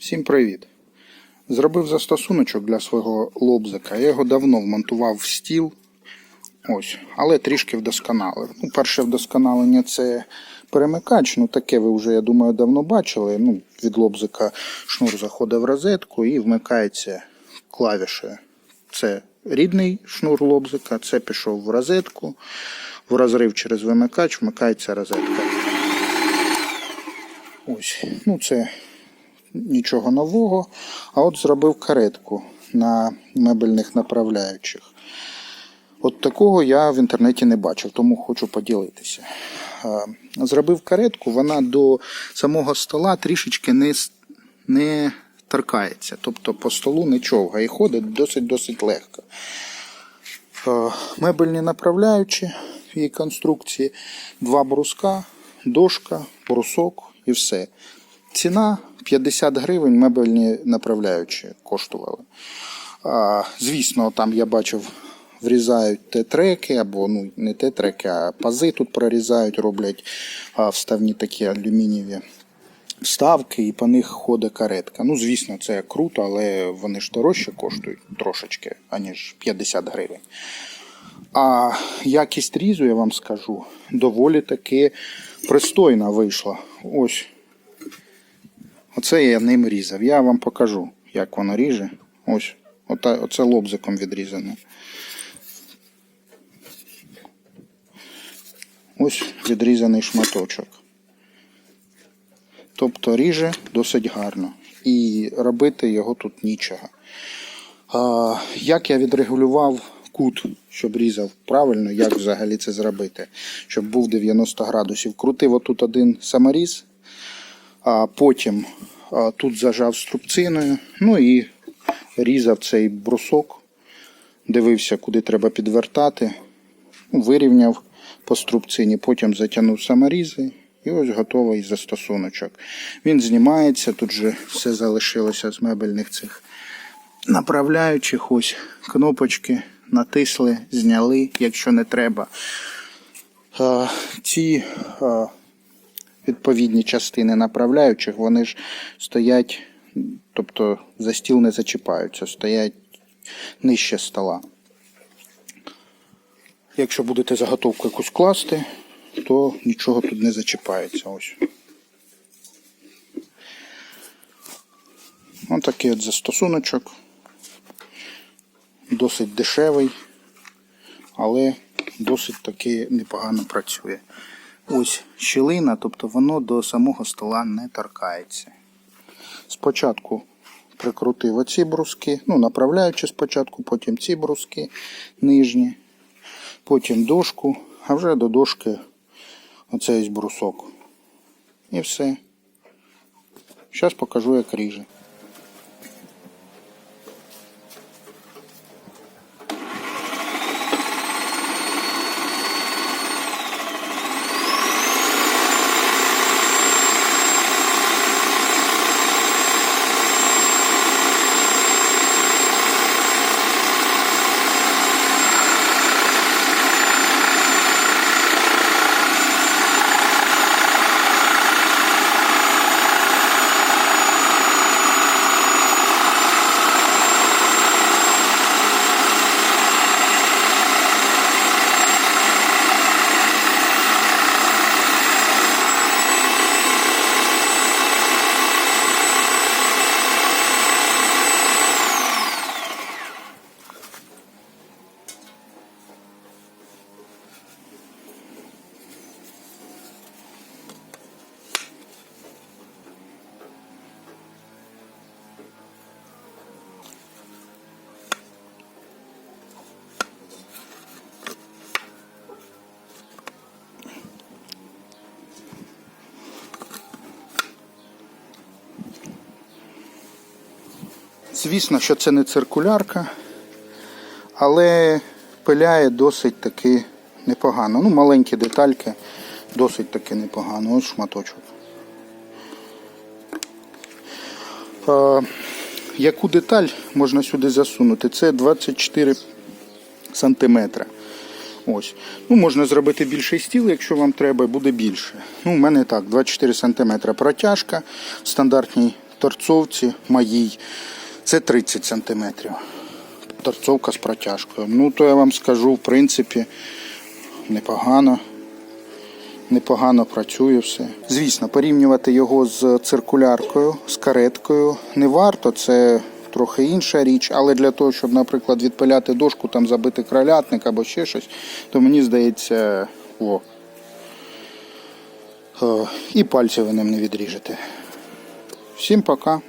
Всім привіт! Зробив застосуночок для свого лобзика. Я його давно вмонтував в стіл. Ось, але трішки вдосконалив. Ну, перше вдосконалення це перемикач. Ну, таке ви вже, я думаю, давно бачили. Ну, від лобзика шнур заходить в розетку і вмикається клавішею. Це рідний шнур лобзика, це пішов в розетку. В розрив через вимикач вмикається розетка. Ось, ну це нічого нового. А от зробив каретку на мебельних направляючих. От такого я в інтернеті не бачив, тому хочу поділитися. Е, Зробив каретку, вона до самого стола трішечки не, не торкається. Тобто по столу не човгає і ходить досить-досить легко. Е, Мебельні направляючі її конструкції, два бруска, дошка, брусок і все. Ціна 50 гривень мебельні направляючі коштували. А, звісно, там я бачив, врізають Т-треки, або ну, не Т-треки, а пази тут прорізають, роблять а, вставні такі алюмінієві вставки, і по них ходить каретка. Ну, звісно, це круто, але вони ж дорожче коштують трошечки, аніж 50 гривень. А якість різу, я вам скажу, доволі таки пристойна вийшла. Ось. Оце я ним різав. Я вам покажу, як воно ріже. Ось. Оце лобзиком відрізане. Ось відрізаний шматочок. Тобто ріже досить гарно. І робити його тут нічого. А, як я відрегулював кут, щоб різав правильно, як взагалі це зробити, щоб був 90 градусів. Крутив отут один саморіз, а потім тут зажав струбциною, ну і різав цей брусок, дивився, куди треба підвертати, ну, вирівняв по струбцині, потім затягнув саморізи. І ось готовий застосуночок. Він знімається, тут же все залишилося з мебельних цих направляючих. Ось кнопочки натисли, зняли, якщо не треба. Ці відповідні частини направляючих, вони ж стоять, тобто за стіл не зачіпаються, стоять нижче стола. Якщо будете заготовку якусь класти, то нічого тут не зачіпається. Ось. Ось такий от застосуночок. Досить дешевий, але досить таки непогано працює. Ось щілина, тобто воно до самого стола не торкається. Спочатку прикрутив оці бруски, ну, направляючи спочатку, потім ці бруски нижні, потім дошку, а вже до дошки оцей брусок. І все. Зараз покажу, як ріже. Звісно, що це не циркулярка, але пиляє досить таки непогано. Ну, маленькі детальки, досить таки непогано. Ось шматочок. Е, яку деталь можна сюди засунути? Це 24 сантиметра. Ось. Ну, можна зробити більший стіл, якщо вам треба, буде більше. Ну, у мене так, 24 см протяжка в стандартній торцовці моїй це 30 см. Торцовка з протяжкою. Ну, то я вам скажу, в принципі, непогано. Непогано працює все. Звісно, порівнювати його з циркуляркою, з кареткою не варто. Це трохи інша річ, але для того, щоб, наприклад, відпиляти дошку, там забити кролятник або ще щось, то мені здається, о. Е, І пальці ви ним не відріжете. Всім пока.